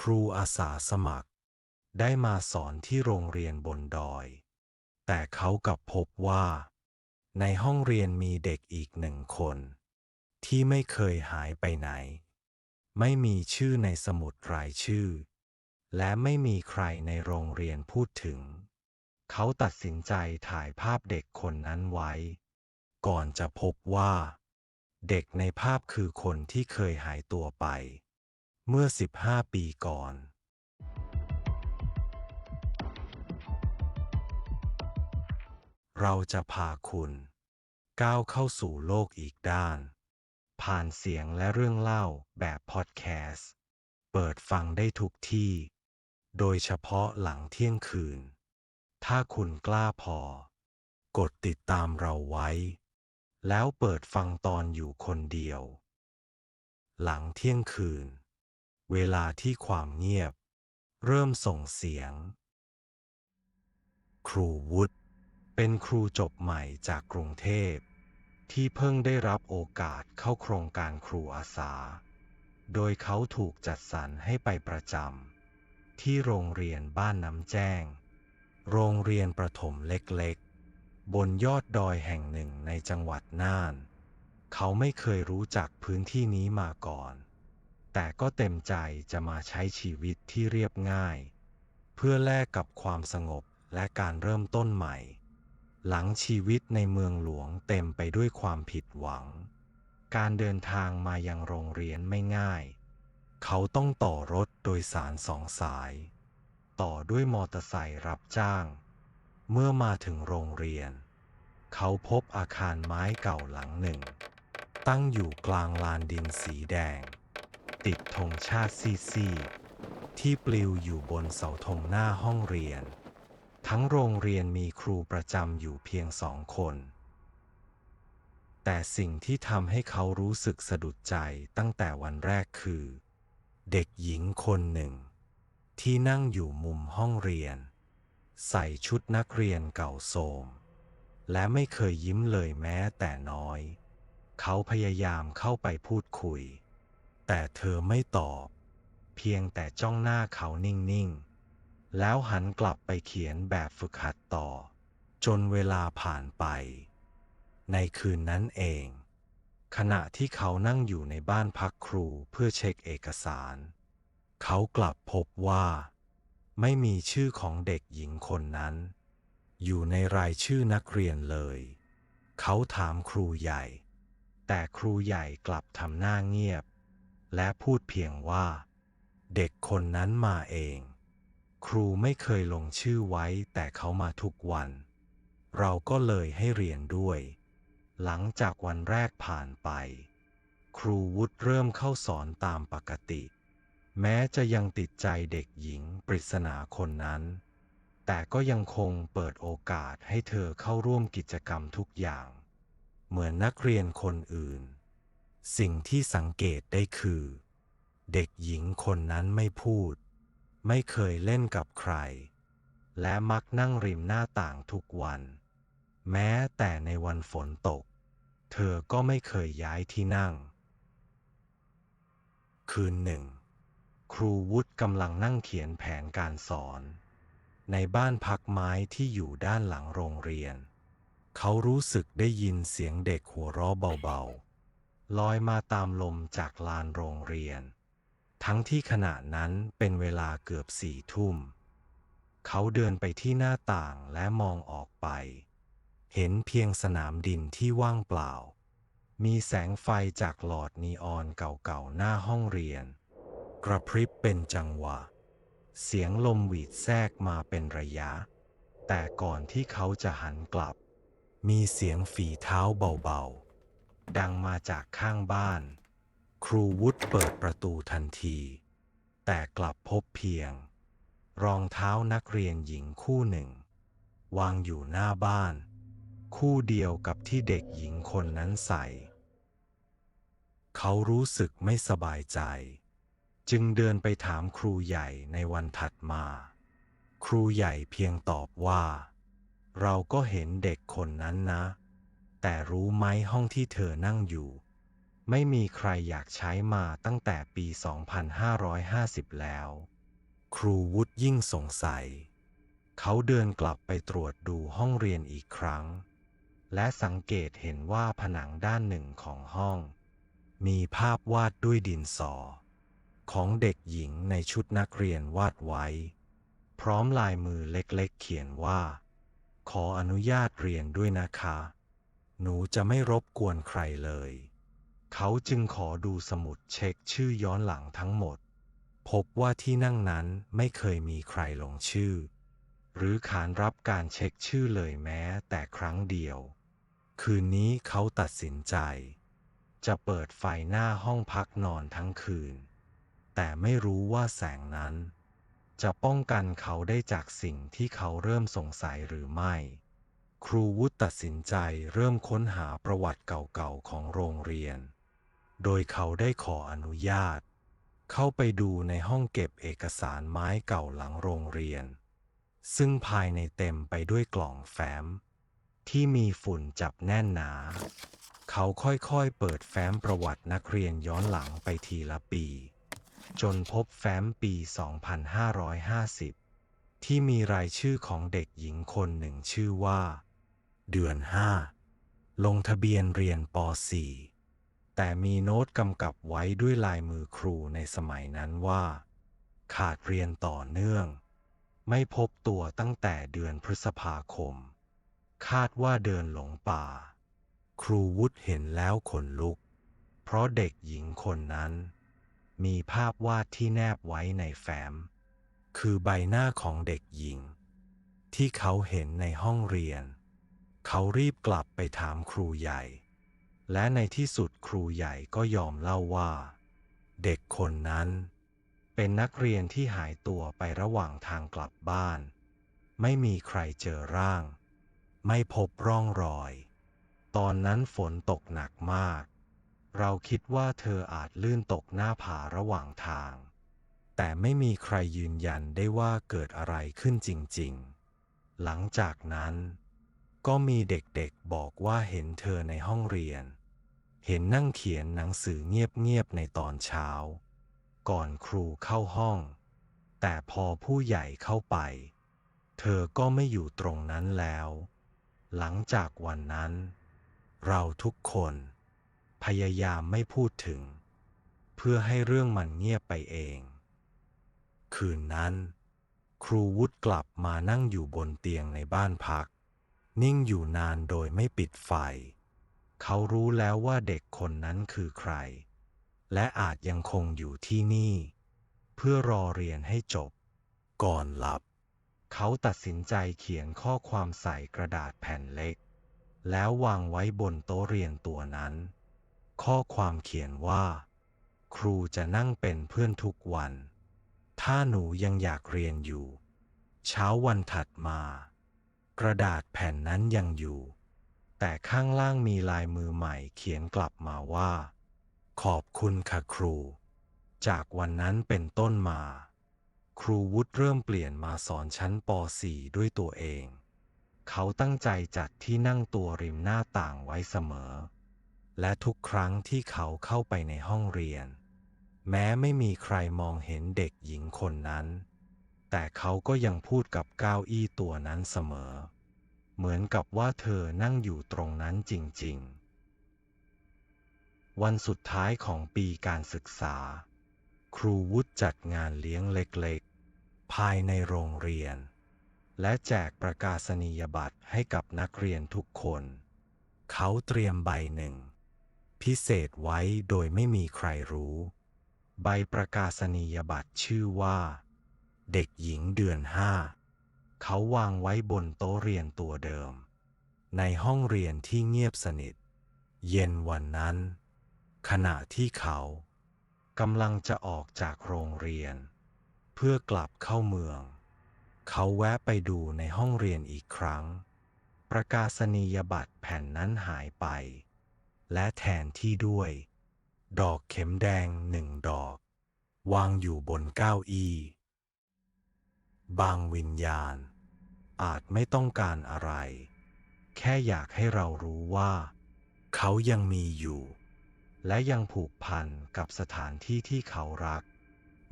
ครูอาสาสมัคร ได้มาสอนที่โรงเรียนบนดอย แต่เขากลับพบว่า ในห้องเรียนมีเด็กอีกหนึ่งคน ที่ไม่เคยหายไปไหน ไม่มีชื่อในสมุดรายชื่อ และไม่มีใครในโรงเรียนพูดถึง เขาตัดสินใจถ่ายภาพเด็กคนนั้นไว้ ก่อนจะพบว่า เด็กในภาพคือคนที่เคยหายตัวไป เมื่อ 15 ปีก่อน เราจะพาคุณ ก้าวเข้าสู่โลกอีกด้าน ผ่านเสียงและเรื่องเล่าแบบพอดแคสต์ เปิดฟังได้ทุกที่ โดยเฉพาะหลังเที่ยงคืน ถ้าคุณกล้าพอ กดติดตามเราไว้ แล้วเปิดฟังตอนอยู่คนเดียว หลังเที่ยงคืน เวลาที่ความเงียบ เริ่มส่งเสียง ครูวุฒิเป็นครูจบใหม่จากกรุงเทพ ที่เพิ่งได้รับโอกาสเข้าโครงการครูอาสา โดยเขาถูกจัดสรรให้ไปประจำที่โรงเรียนบ้านน้ำแจ้ง โรงเรียนประถมเล็กๆ บนยอดดอยแห่งหนึ่งในจังหวัดน่าน เขาไม่เคยรู้จักพื้นที่นี้มาก่อน แต่ก็เต็มใจจะมาใช้ชีวิตที่เรียบง่าย เพื่อแลกกับความสงบและการเริ่มต้นใหม่ หลังชีวิตในเมืองหลวงเต็มไปด้วยความผิดหวัง การเดินทางมายังโรงเรียนไม่ง่าย เขาต้องต่อรถโดยสารสองสาย ต่อด้วยมอเตอร์ไซค์รับจ้าง เมื่อมาถึงโรงเรียน เขาพบอาคารไม้เก่าหลังหนึ่ง ตั้งอยู่กลางลานดินสีแดง ติดธงชาติซีดๆที่ปลิวอยู่บนเสาธงหน้าห้องเรียน ทั้งโรงเรียนมีครูประจำอยู่เพียงสองคน แต่สิ่งที่ทำให้เขารู้สึกสะดุดใจตั้งแต่วันแรกคือ เด็กหญิงคนหนึ่ง ที่นั่งอยู่มุมห้องเรียน ใส่ชุดนักเรียนเก่าโทรมและไม่เคยยิ้มเลยแม้แต่น้อย เขาพยายามเข้าไปพูดคุย แต่เธอไม่ตอบ เพียงแต่จ้องหน้าเขานิ่งๆ แล้วหันกลับไปเขียนแบบฝึกหัดต่อ จนเวลาผ่านไป ในคืนนั้นเอง ขณะที่เขานั่งอยู่ในบ้านพักครูเพื่อเช็คเอกสาร เขากลับพบว่า ไม่มีชื่อของเด็กหญิงคนนั้น อยู่ในรายชื่อนักเรียนเลย เขาถามครูใหญ่ แต่ครูใหญ่กลับทำหน้าเงียบ และพูดเพียงว่า เด็กคนนั้นมาเอง ครูไม่เคยลงชื่อไว้แต่เขามาทุกวัน เราก็เลยให้เรียนด้วย หลังจากวันแรกผ่านไป ครูวุฒิเริ่มเข้าสอนตามปกติ แม้จะยังติดใจเด็กหญิงปริศนาคนนั้น แต่ก็ยังคงเปิดโอกาสให้เธอเข้าร่วมกิจกรรมทุกอย่าง เหมือนนักเรียนคนอื่น สิ่งที่สังเกตได้คือ เด็กหญิงคนนั้นไม่พูด ไม่เคยเล่นกับใคร และมักนั่งริมหน้าต่างทุกวัน แม้แต่ในวันฝนตก เธอก็ไม่เคยย้ายที่นั่ง คืนหนึ่ง ครูวุฒิกำลังนั่งเขียนแผนการสอน ในบ้านพักไม้ที่อยู่ด้านหลังโรงเรียน เขารู้สึกได้ยินเสียงเด็กหัวเราะเบาๆ ลอยมาตามลมจากลานโรงเรียน ทั้งที่ขณะนั้นเป็นเวลาเกือบสี่ทุ่ม เขาเดินไปที่หน้าต่างและมองออกไป เห็นเพียงสนามดินที่ว่างเปล่า มีแสงไฟจากหลอดนีออนเก่าๆหน้าห้องเรียน กระพริบเป็นจังหวะ เสียงลมหวีดแทรกมาเป็นระยะ แต่ก่อนที่เขาจะหันกลับ มีเสียงฝีเท้าเบาๆ ดังมาจากข้างบ้าน ครูวุฒิเปิดประตูทันที แต่กลับพบเพียง รองเท้านักเรียนหญิงคู่หนึ่ง วางอยู่หน้าบ้าน คู่เดียวกับที่เด็กหญิงคนนั้นใส่ เขารู้สึกไม่สบายใจ จึงเดินไปถามครูใหญ่ในวันถัดมา ครูใหญ่เพียงตอบว่า เราก็เห็นเด็กคนนั้นนะ แต่รู้ไหมห้องที่เธอนั่งอยู่ ไม่มีใครอยากใช้มาตั้งแต่ปี 2550 แล้ว ครูวุฒิยิ่งสงสัย เขาเดินกลับไปตรวจดูห้องเรียนอีกครั้ง และสังเกตเห็นว่าผนังด้านหนึ่งของห้อง มีภาพวาดด้วยดินสอ ของเด็กหญิงในชุดนักเรียนวาดไว้ พร้อมลายมือเล็กๆเขียนว่า ขออนุญาตเรียนด้วยนะคะ หนูจะไม่รบกวนใครเลย เขาจึงขอดูสมุดเช็คชื่อย้อนหลังทั้งหมด พบว่าที่นั่งนั้นไม่เคยมีใครลงชื่อ หรือขานรับการเช็คชื่อเลยแม้แต่ครั้งเดียว คืนนี้เขาตัดสินใจ จะเปิดไฟหน้าห้องพักนอนทั้งคืน แต่ไม่รู้ว่าแสงนั้น จะป้องกันเขาได้จากสิ่งที่เขาเริ่มสงสัยหรือไม่ ครูวุฒิตัดสินใจเริ่มค้นหาประวัติเก่าๆของโรงเรียน โดยเขาได้ขออนุญาต เข้าไปดูในห้องเก็บเอกสารไม้เก่าหลังโรงเรียน ซึ่งภายในเต็มไปด้วยกล่องแฟ้ม ที่มีฝุ่นจับแน่นหนา เขาค่อยๆเปิดแฟ้มประวัตินักเรียนย้อนหลังไปทีละปี จนพบแฟ้มปี 2550 ที่มีรายชื่อของเด็กหญิงคนหนึ่งชื่อว่า เดือน 5 ลงทะเบียนเรียนป .4 แต่มีโน้ตกำกับไว้ด้วยลายมือครูในสมัยนั้นว่า ขาดเรียนต่อเนื่อง ไม่พบตัวตั้งแต่เดือนพฤษภาคม คาดว่าเดินหลงป่า ครูวุฒิเห็นแล้วขนลุก เพราะเด็กหญิงคนนั้น มีภาพวาดที่แนบไว้ในแฟ้ม คือใบหน้าของเด็กหญิง ที่เขาเห็นในห้องเรียน เขารีบกลับไปถามครูใหญ่ และในที่สุดครูใหญ่ก็ยอมเล่าว่า เด็กคนนั้น เป็นนักเรียนที่หายตัวไประหว่างทางกลับบ้าน ไม่มีใครเจอร่าง ไม่พบร่องรอย ตอนนั้นฝนตกหนักมาก เราคิดว่าเธออาจลื่นตกหน้าผาระหว่างทาง แต่ไม่มีใครยืนยันได้ว่าเกิดอะไรขึ้นจริง ๆ หลังจากนั้น ก็มีเด็กๆบอกว่าเห็นเธอในห้องเรียน เห็นนั่งเขียนหนังสือเงียบๆในตอนเช้า ก่อนครูเข้าห้อง แต่พอผู้ใหญ่เข้าไป เธอก็ไม่อยู่ตรงนั้นแล้ว หลังจากวันนั้น เราทุกคน พยายามไม่พูดถึง เพื่อให้เรื่องมันเงียบไปเอง คืนนั้น ครูวุฒกลับมานั่งอยู่บนเตียงในบ้านพัก นิ่งอยู่นานโดยไม่ปิดไฟ เขารู้แล้วว่าเด็กคนนั้นคือใคร และอาจยังคงอยู่ที่นี่ เพื่อรอเรียนให้จบ ก่อนหลับ เขาตัดสินใจเขียนข้อความใส่กระดาษแผ่นเล็ก แล้ววางไว้บนโต๊ะเรียนตัวนั้น ข้อความเขียนว่า ครูจะนั่งเป็นเพื่อนทุกวัน ถ้าหนูยังอยากเรียนอยู่ เช้าวันถัดมา กระดาษแผ่นนั้นยังอยู่ แต่ข้างล่างมีลายมือใหม่เขียนกลับมาว่า ขอบคุณค่ะครู จากวันนั้นเป็นต้นมา ครูวุฒิเริ่มเปลี่ยนมาสอนชั้นป .4 ด้วยตัวเอง เขาตั้งใจจัดที่นั่งตัวริมหน้าต่างไว้เสมอ และทุกครั้งที่เขาเข้าไปในห้องเรียน แม้ไม่มีใครมองเห็นเด็กหญิงคนนั้น แต่เขาก็ยังพูดกับเก้าอี้ตัวนั้นเสมอ เหมือนกับว่าเธอนั่งอยู่ตรงนั้นจริง ๆ วันสุดท้ายของปีการศึกษา ครูวุฒิจัดงานเลี้ยงเล็กๆ ภายในโรงเรียน และแจกประกาศนียบัตรให้กับนักเรียนทุกคน เขาเตรียมใบหนึ่ง พิเศษไว้โดยไม่มีใครรู้ ใบประกาศนียบัตรชื่อว่า เด็กหญิงเดือนห้า เขาวางไว้บนโต๊ะเรียนตัวเดิม ในห้องเรียนที่เงียบสนิท เย็นวันนั้น ขณะที่เขากำลังจะออกจากโรงเรียน เพื่อกลับเข้าเมือง เขาแวะไปดูในห้องเรียนอีกครั้ง ประกาศนียบัตรแผ่นนั้นหายไป และแทนที่ด้วย ดอกเข็มแดงหนึ่งดอก วางอยู่บนเก้าอี้ บางวิญญาณ อาจไม่ต้องการอะไร แค่อยากให้เรารู้ว่า เขายังมีอยู่ และยังผูกพันกับสถานที่ที่เขารัก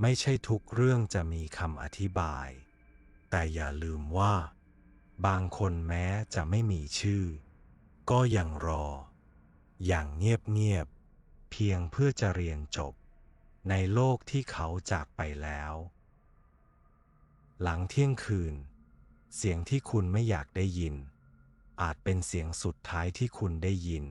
ไม่ใช่ทุกเรื่องจะมีคำอธิบาย แต่อย่าลืมว่า บางคนแม้จะไม่มีชื่อ ก็ยังรอ อย่างเงียบๆเพียงเพื่อจะเรียนจบ ในโลกที่เขาจากไปแล้ว หลังเที่ยงคืน เสียงที่คุณไม่อยากได้ยิน อาจเป็นเสียงสุดท้ายที่คุณได้ยิน